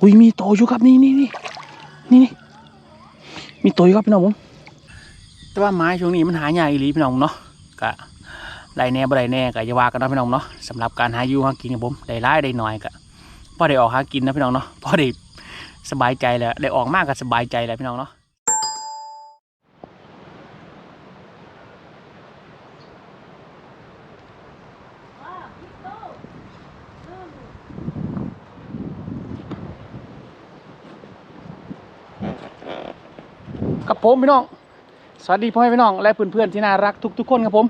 อุ้ยมีโตอยู่ครับนี่นี่นี่นี่นี่มีโตอยู่ครับพี่น้องผมแต่ว่าไม้ช่วงนี้มันหายากอีหลีพี่น้องเนาะกะได้แน่บ่ได้แน่ก็อย่าว่ากันนะพี่น้องเนาะสำหรับการหาอยู่หากินของผมได้ร้ายได้น้อยก็พอได้ออกหากินนะพี่น้องเนาะพอได้สบายใจแล้วได้ออกมากก็สบายใจแล้วพี่น้องเนาะ กับผมพี่น้อง สวัสดีพ่อแม่พี่น้อง และเพื่อนๆที่น่ารักทุกๆคนครับผม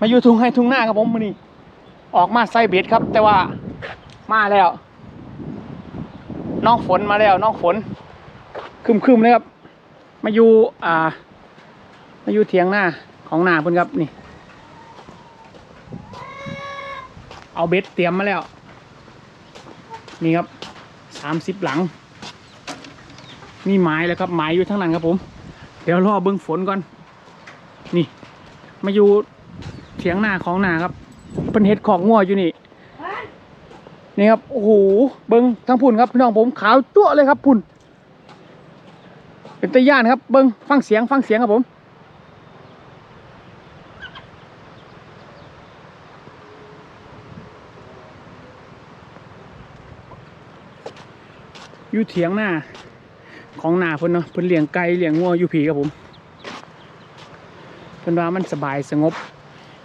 มาอยู่ทุ่งให้ทุ่งหน้าครับผมมือนี้ออกมาใส่เบ็ดครับ แต่ว่ามาแล้ว น้องฝนมาแล้วน้องฝนคึมๆเลยครับ มาอยู่อ่า มาอยู่เถียงหน้าของนาเพื่อนครับนี่ เอาเบ็ดเตรียมมาแล้ว นี่ครับสามสิบหลัง นี่ไม้แล้วครับไม้อยู่ทั้งนั้นครับผม เดี๋ยวรอเบิ้งฝนก่อน นี่ มาอยู่เถียงหน้าของนาครับ เป็นเห็ดของงัวอยู่นี่นี่ครับโอ้โหเบิ้งทั้งพุ่นครับพี่น้องผมขาวจั่วเลยครับพุ่นเป็นตะย่านครับ เบิ้งฟังเสียงฟังเสียงครับผมอยู่เถียงหน้า ของนาเพิ่นเนาะเพิ่นเลี้ยงไก่เลี้ยงงัวอยู่ผีครับผมเพิ่นว่ามันสบายสงบ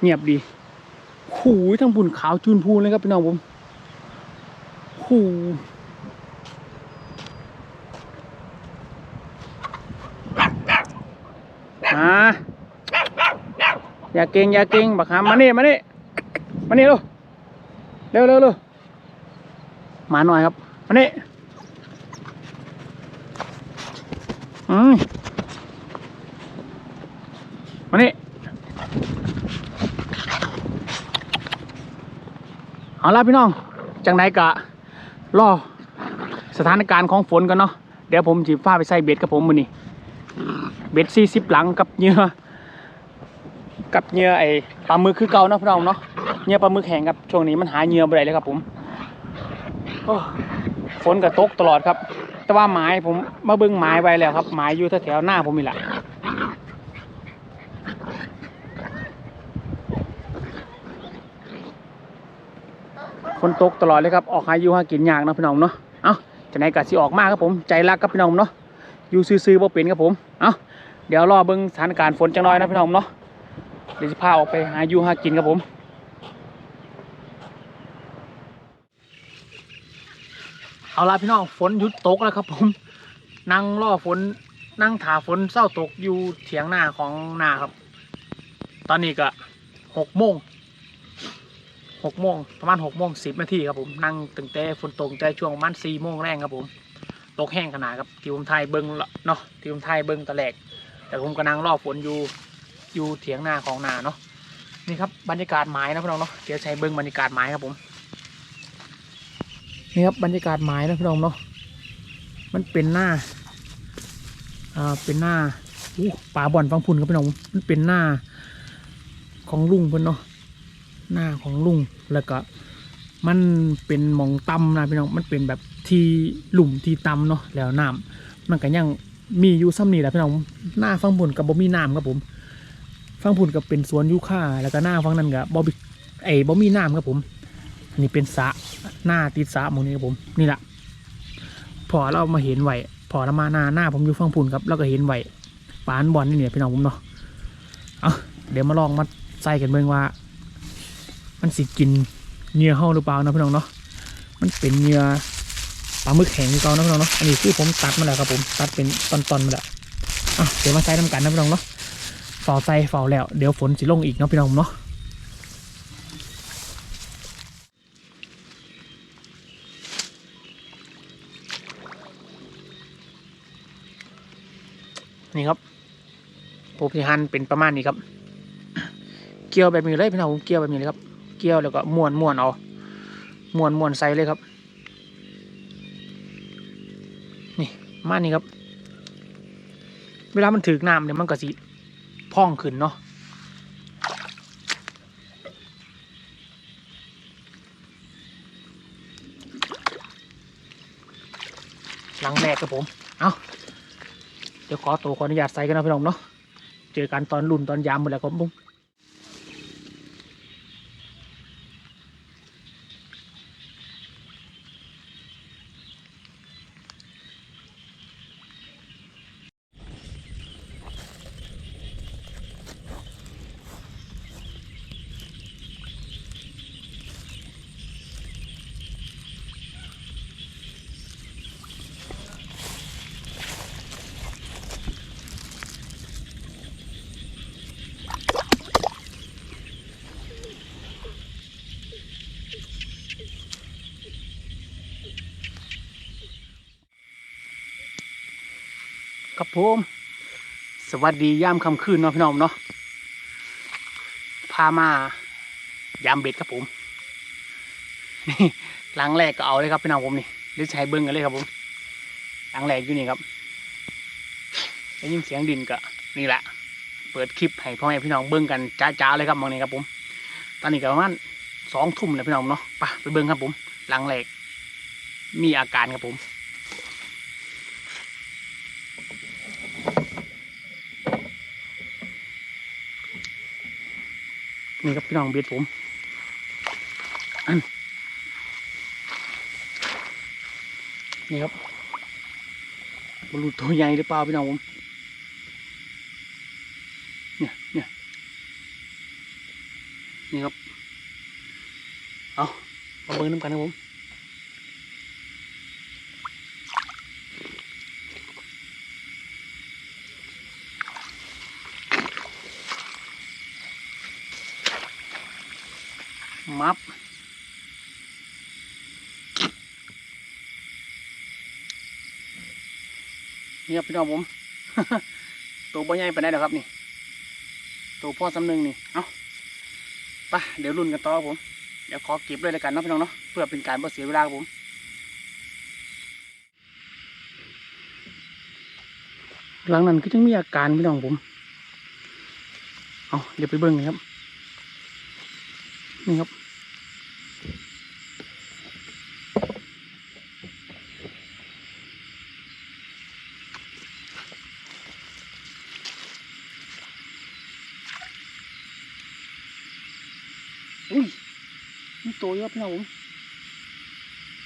เงียบดีหูทั้งบุญขาวจูนพูนเลยครับพี่น้องผมหูมาอย่าเก่งอย่าเก่งบักหามมานี่มานี่มานี่เร็วเร็วเร็วเร็วมาหน่อยครับมานี่ อืมมานี่ เอาละพี่น้องจังไหนกะรอสถานการณ์ของฝนกันเนาะเดี๋ยวผมจีฟ้าไปใส่เบ็ดกับผมมือนี่เบ็ดสี่สิบหลังกับเหยื่อกับเหยื่อไอ้ปลาหมึกคือเก่าเนาะพี่น้องเนาะเหยื่อปลาหมึกแห้งครับช่วงนี้มันหาเหยื่อบ่ได้เลยครับผมฝนก็ตกตลอดครับ แต่ว่าไม้ผมมาเบิ้งไม้ไว้แล้วครับไม้อยู่แถวๆหน้าผมนี่แหละ ฝนตกตลอดเลยครับออกหาอยู่หากินยากนะพี่น้องเนาะเอ้าจะไหนกัสิออกมากครับผมใจรักครับพี่น้องเนาะอยู่ซื่อๆบ่เป็นครับผมเอ้าเดี๋ยวรอเบิ้งสถานการณ์ฝนจังน้อยนะพี่น้องเนาะเดี๋ยวจะพาออกไปหาอยู่หากินครับผมเอาละพี่น้องฝนหยุดตกแล้วครับผมนั่งรอฝนนั่งถาฝนเศร้าตกอยู่เถียงหน้าของนาครับ ตอนนี้ก็หกโมง หกโมงประมาณหกโมงสิบนาทีครับผมนั่งตึงแต่ฝนตกใจช่วงประมาณสี่โมงแรงครับผมตกแห้งขนาดครับที่ผมไทยเบิ้งละเนาะที่ผมไทยเบิ้งตะแหลก แต่ผมก็นั่งรอฝนอยู่อยู่เถียงหน้าของนาเนาะนี่ครับบรรยากาศไม้นะพี่น้องเนาะเดี๋ยวใช้เบิ้งบรรยากาศไม้ครับผมนี่ครับบรรยากาศไม้นะพี่น้องเนาะมันเป็นหน้าอ่าเป็นหน้าอู้ป่าบ่อนฟังพุ่นครับพี่น้องมันเป็นหน้าของลุงเพิ่นเนาะ หน้าของลุงแล้วก็มันเป็นมองต่ำนะพี่น้องมันเป็นแบบที่หลุมที่ต่ำเนาะแล้วน้ำมันก็ยังมีอยู่ซ้ำนี่แหละพี่น้องหน้าฟังพุ่นกับบ่มีน้ำครับผมฟังพุ่นกับเป็นสวนยูคาแล้วก็หน้าฟังนั้นกับบ่บิไอ้บ่มีน้ำครับผมอันนี้เป็นสะหน้าติดสะหมองนี้ครับผมนี่แหละพอเรามาเห็นไหวพอเรามาหน้าหน้าผมอยู่ฝั่งพุ่นครับเราก็เห็นไหวปานบอลนี่เนี่ยพี่น้องผมเนาะเอาเดี๋ยวมาลองมาใส่กันเบิ่งว่า มันสิกินเหงื่อเฮาหรือเปล่านะพี่น้องเนาะมันเป็นเหงื่อปลาหมึกแข็งเก่านะพี่น้องเนาะอันนี้คือผมตัดมาแล้วครับผมตัดเป็นตอนๆมาแล้วอะเดี๋ยวมาใส่น้ำกันนะพี่น้องเนาะฝ่าใส่ฝ่าแล้ว เดี๋ยวฝนสิลงอีกเนาะพี่น้องเนาะนี่ครับผมที่หั่นเป็นประมาณนี้ครับ เกี่ยวแบบนี้เลยพี่น้องผมเกี่ยวแบบนี้เลยครับ เกี่ยวแล้วก็ม้วนม้วนเอาม้วนม้วนใส่เลยครับ นี่มานี้ครับ เวลามันถือน้ำเนี่ยมันก็สิพองขึ้นเนาะหลังแรกครับผม เอาเดี๋ยวขอตัวขออนุญาตใส่กันนะพี่น้องเนาะ เจอกันตอนรุ่นตอนยามหมดแล้วครับผม ผมสวัสดียามค่ำคืนเนาะพี่น้องเนาะพามายามเบ็ดครับผม นี่หลังแรกก็เอาเลยครับพี่น้องผมนี่หรือใช้เบิ้งกันเลยครับผมหลังแรกอยู่นี่ครับได้ยินเสียงดินก็นี่แหละ เปิดคลิปให้พ่อแม่พี่น้องเบิ้งกันจ้าๆเลยครับมองนี่ครับผม ตอนนี้ก็ประมาณสองทุ่มแล้วพี่น้องเนาะไปไปเบิ้งครับผมหลังแรกมีอาการครับผม นี่ครับพี่น้องเบ็ดผมอันนี่ครับบอลลูตัวใหญ่หรือเปล่าพี่น้องผมเนี่ยเนี่ยนี่ครับเอามาเบิ้งน้ำกันนะผม มับนี่ครับพี่น้องผม ตัวบ่ใหญ่ไปไหนหรอครับนี่ ตัวพ่อสำนึงนี่ เอาไปเดี๋ยวรุ่นกันต่อครับผม เดี๋ยวขอเก็บเลยแล้วกันนะพี่น้องเนาะ เพื่อเป็นการบ่เสียเวลาครับผม หลังนั้นก็ยังมีอาการพี่น้องผม เอาเดี๋ยวไปเบิ่งกันครับ นี่ครับ อุ้ยนี่ตัวเยอะพี่น้องผม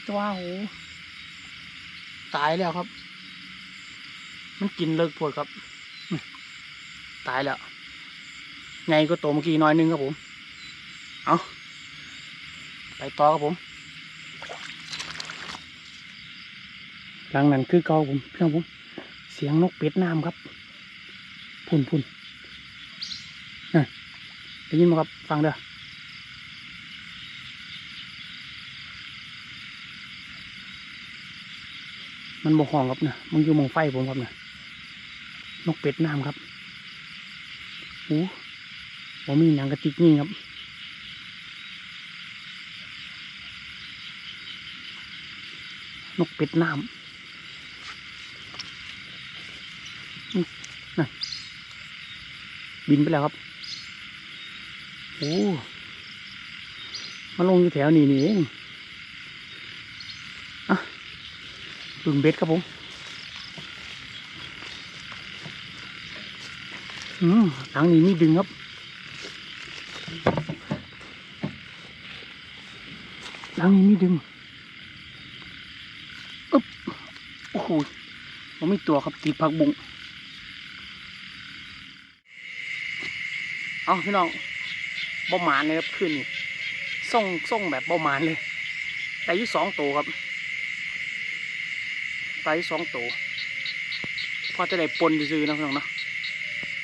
จะว่าโหตายแล้วครับ มันกินเลิกปวดครับ ตายแล้วไงก็โตเมื่อกี้น้อยนึงครับผม เอาไปต่อครับผมหลังนั้นคือเกาผมพี่น้องผม เสียงนกเป็ดน้ำครับ พุ่นพุ่นนะได้ยินไหมครับ ฟังเด้อมันบกห้องครับนะมันอยู่มองไฟผมครับนะนกเป็ดน้ำครับโอ้ผมมีหนังกระติกนี่ครับ นกเป็ดน้ำนั่นบินไปแล้วครับ โอ้มาลงอยู่แถวนี้นี่เองอะดุนเบ็ดครับผมอืมหลังนี้มีดึงครับหลังนี้มีดึง อึ๊บ โอ้โหมันไม่ตัวครับติดผักบุ้งเอาพี่น้องบ่หมานเลยครับขึ้นนี่ส่งส่งแบบบ่หมานเลยแต่อยู่สองตัวครับไปอยู่สองตัวพอจะได้ปนซื้อๆนะพี่น้องเนาะ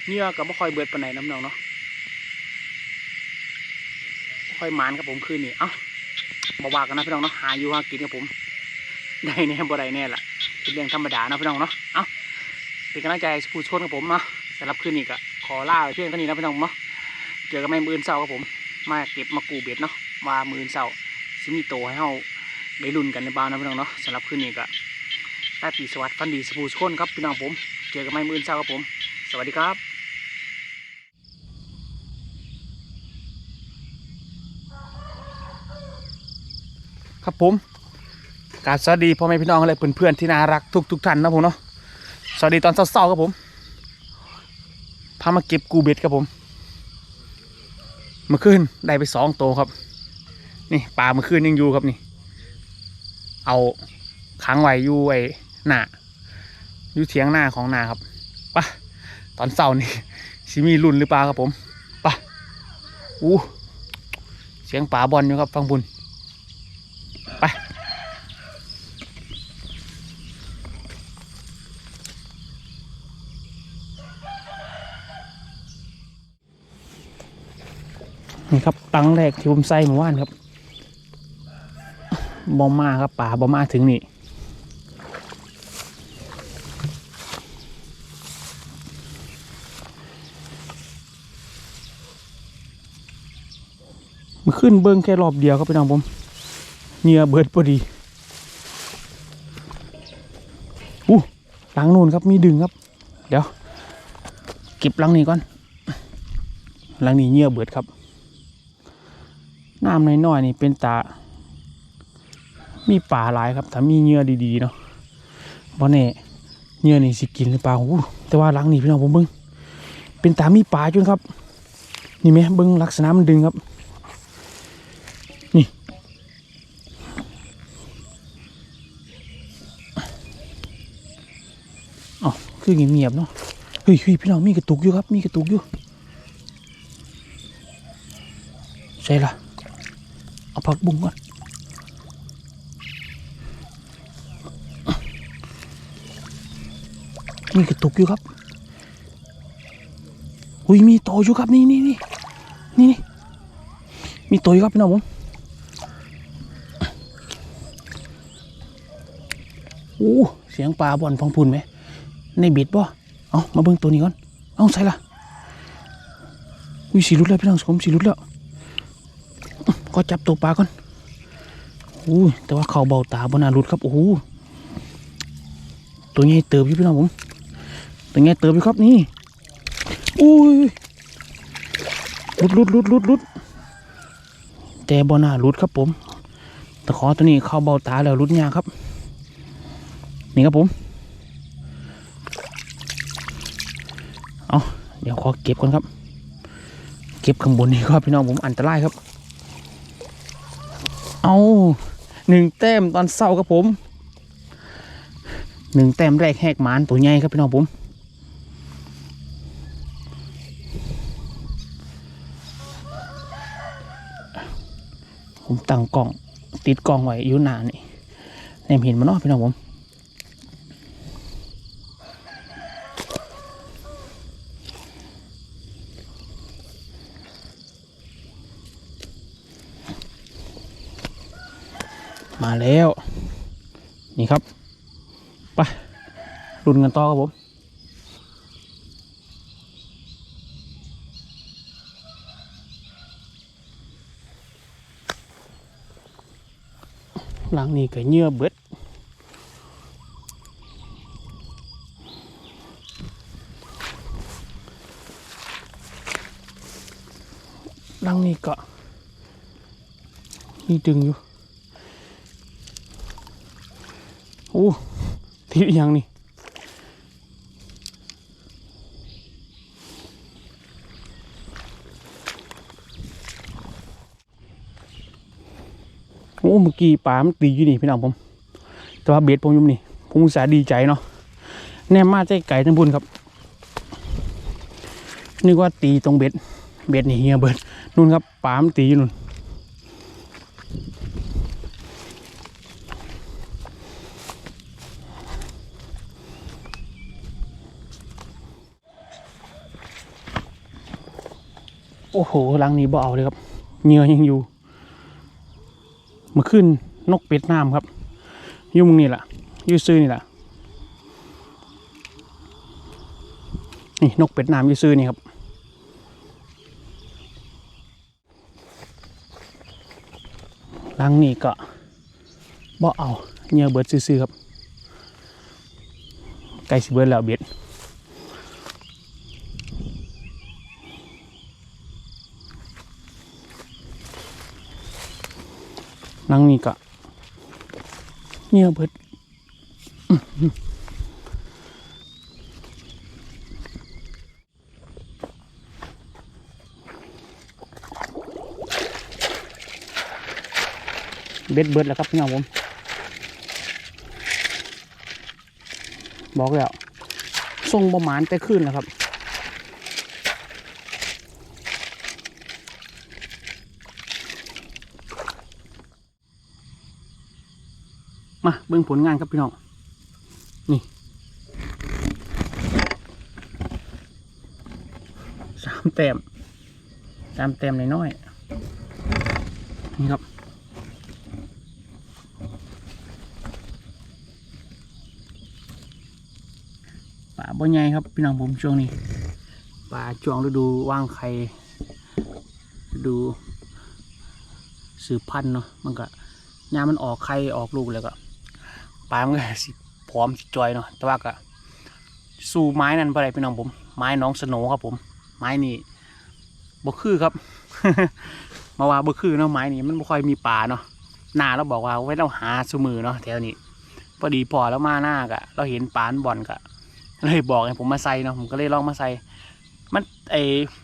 เหงื่อกับบ่ค่อยเบิดปานไหนนะพี่น้องเนาะบ่ค่อยหมานครับผมคืนนี่เอ้าบ่ว่ากันนะพี่น้องเนาะหาอยู่หากินครับผมได้แน่บ่ได้แน่ล่ะ เป็นเรื่องธรรมดาเนาะพี่น้องเนาะเอ้าเป็นกำลังใจผู้ชนกับผมเนาะสำหรับคืนนี้ก็ขอลาเพียงเท่านี้นะพี่น้องเนาะเจอกันใหม่มืออื่นเศร้าครับผม มาเก็บมากูเบ็ดเนาะมามืออื่นเศร้าซิมีโตให้เฮาได้ลุ้นกันในบ้านนะพี่น้องเนาะสำหรับคืนนี้ก็ใต้ปีสวัสดิ์ฟันดีสปูชนครับพี่น้องผม เจอกันใหม่มืออื่นเศร้าครับผม สวัสดีครับครับผม กราบสวัสดีพ่อแม่พี่น้องและเพื่อนๆที่น่ารักทุกทุกๆท่านนะผมเนาะสวัสดีตอนเช้าๆครับผมพามาเก็บกูเบ็ดครับผมเมื่อคืนได้ไปสองตัวครับ นี่ปลาเมื่อคืนยังอยู่ครับนี่ เอาค้างไว้อยู่ไอ้หน้าอยู่เถียงหน้าของนาครับไปะตอนเช้านี่สิมีรุ่นหรือเปล่าครับผมไปะอู้เสียงป่าบอลอยู่ครับฟังบุญไป นี่ครับตังแรกที่ผมใส่เมื่อวานครับบอมมาครับป่าบอมมาถึงนี่มาขึ้นเบิ้งแค่รอบเดียวครับพี่น้องผมเหงื่อเบิดพอดีอู้หลังนู่นครับมีดึงครับ เดี๋ยวเก็บหลังนี้ก่อนหลังนี้เหงื่อเบิดครับ น้ำน้อยๆนี่เป็นตา มีป่าหลายครับถ้ามีเงื่อดีๆเนาะบ่แน่เงื่อนี่สิกินหรือเปล่าแต่ว่าหลังนี้พี่น้องผมเบิ่งเป็นตามีป่าจุนครับ นี่ไหมเบิ่งลักษณะมันดึงครับ นี่อ๋อคือเงียบๆเนาะเฮ้ยเฮ้ยพี่น้องมีกระตุกอยู่ครับ มีกระตุกอยู่ใช่ละ ผักบุ้งก่อนมีกระตุกอยู่ครับอุ้ยมีโตอยู่ครับนี่นี่นี่นี่นี่มีโตอยู่ครับพี่น้องผมโอ้เสียงปลาบอนฟังพูนไหมในบ็ดบ่เอามาเบิ่งตัวนี้ก่อนเอาใส่ละอุ้ยสีรุดแล้วพี่น้องผมสีรุดแล้ว ก็จับตัวปลาก่อนอู้ยแต่ว่าเขาเบาตาบนารุดครับโอ้โหตัวใหญ่เติบอยู่พี่น้องผมตัวใหญ่เติบอยู่ครับนี่อุ้ยรุดรุดรุดรุดรุดแต่บนารุดครับผมตะขอตัวนี้เข้าเบาตาแล้วรุดยาครับ นี่ครับผมเอาเดี๋ยวขอเก็บก่อนครับ เก็บข้างบนนี่ครับพี่น้องผมอันตรายครับ เอาหนึ่งแต้มตอนเศร้าครับผมหนึ่งแต้มแรกแหกหมานตัวใหญ่ครับพี่น้องผมผมตั้งกล่องติดกล่องไว้อยู่นานี่แนมเห็นมันเนาะพี่น้องผม มาแล้ว นี่ครับไปรุนกันต่อครับผมหลังนี้ก็เหงื่อเบิดหลังนี้ก็มีดึงอยู่ โอ้ทิศอีหยังนี่โอ้เมื่อกี้ปลามันตีอยู่นี่พี่น้องผม แต่ว่าเบ็ดผมยุ่มนี่ผมอุตส่าห์ดีใจเนาะแน่มาใจไก่ทั้งบุญครับ นึกว่าตีตรงเบ็ด เบ็ดนี่เฮียเบิดนู่นครับปลามันตีอยู่นู่น โอ้โหลังนี้บ่เอาเลยครับเหงื่อยังอยู่มาขึ้นนกเป็ดน้ำครับยู่งนี่แหละยู่ซื้อนี่แหละนี่นกเป็ดน้ำยู่ซื้อนี่ครับลังนี้ก็บ่เอาเหงื่อเบิดซื้อครับไก่สิเบิดแล้วเบ็ด นั่งนี่ก็เงียบเบิดอื้อหือเบ็ดเบิดแล้วครับพี่น้องผม บอกแล้วทรงประมาณแต่ขึ้นแล้วครับ มาเบิ่งผลงานครับพี่น้อง นี่สามแต้มสามแต้มน้อยๆนี่ครับป่าบ่ใหญ่ครับพี่น้องผมช่วงนี้ป่าช่วงฤดูว่างไข่ฤดูสืบพันธุ์เนาะมันก็ยามมันออกไข่ออกลูกแล้วก็ ปลามันก็สิพร้อมสิจอยเนาะแต่ว่าก็สู้ไม้นั่นบ่ได้พี่น้องผม ไม้น้องสโนครับผม ไม้นี่บ่คือครับ มาว่าบ่คือเนาะไม้นี่มันบ่ค่อยมีป่าเนาะหน้าเราบอกว่าไว้เราหาสมือเนาะแถวนี้พอดีพอแล้วมาหน้ากะ เราเห็นปานบ่อนกะเลยบอกให้ผมมาใส่เนาะผมก็เลยลองมาใส่มันไอ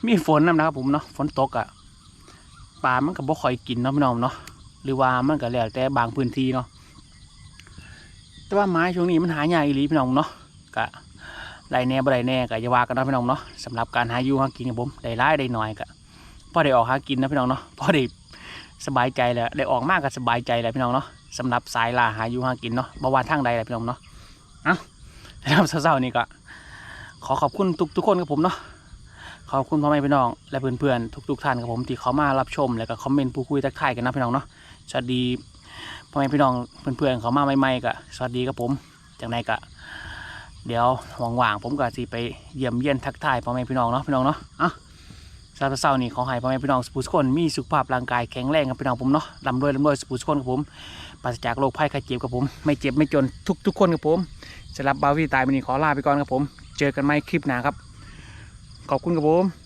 มีฝนนำนะครับผมเนาะฝนตกอะปลามันก็บ่ค่อยกินเนาะพี่น้องเนาะหรือว่ามันก็แล้วแต่บางพื้นที่เนาะ แต่ว่าไม้ช่วงนี้มันหายากอีหลีพี่น้องเนาะกะไรแน่บ่ไรแน่ก็อย่าว่ากันนะพี่น้องเนาะสำหรับการหาอยู่หากินของผมได้ร้ายได้น้อยก็พอได้ออกหากินนะพี่น้องเนาะพอได้สบายใจแล้วได้ออกมากก็สบายใจแล้วพี่น้องเนาะสำหรับสายล่าหาอยู่หากินเนาะบ่ว่าทางใดแหละพี่น้องเนาะเอ้านะครับเศร้าๆนี่ก็ขอขอบคุณทุกทุกคนครับผมเนาะขอบคุณพ่อแม่พี่น้องและเพื่อนๆทุกๆท่านครับผมที่เขามารับชม แล้วก็คอมเมนต์พูดคุยทักทายกันนะพี่น้องเนาะสวัสดี พ่อแม่พี่น้องเพื่อนๆเขามาใหม่ๆก็สวัสดีครับผมจากไหนก็เดี๋ยวว่างๆผมก็สิไปเยี่ยมเยียนทักทายพ่อแม่พี่น้องเนาะพี่น้องเนาะอะสำหรับเศร้าๆนี่ขอให้พ่อแม่พี่น้องสุขสุขคนมีสุขภาพร่างกายแข็งแรงครับพี่น้องผมเนาะร่ำรวยร่ำรวยสุขสุขคนครับผมปราศจากโรคภัยไข้เจ็บครับผม ไม่เจ็บไม่จนทุกๆคนครับผมสำหรับบาวีตายมันนี้ขอลาไปก่อนครับผม เจอกันใหม่คลิปหน้าครับ ขอบคุณครับผม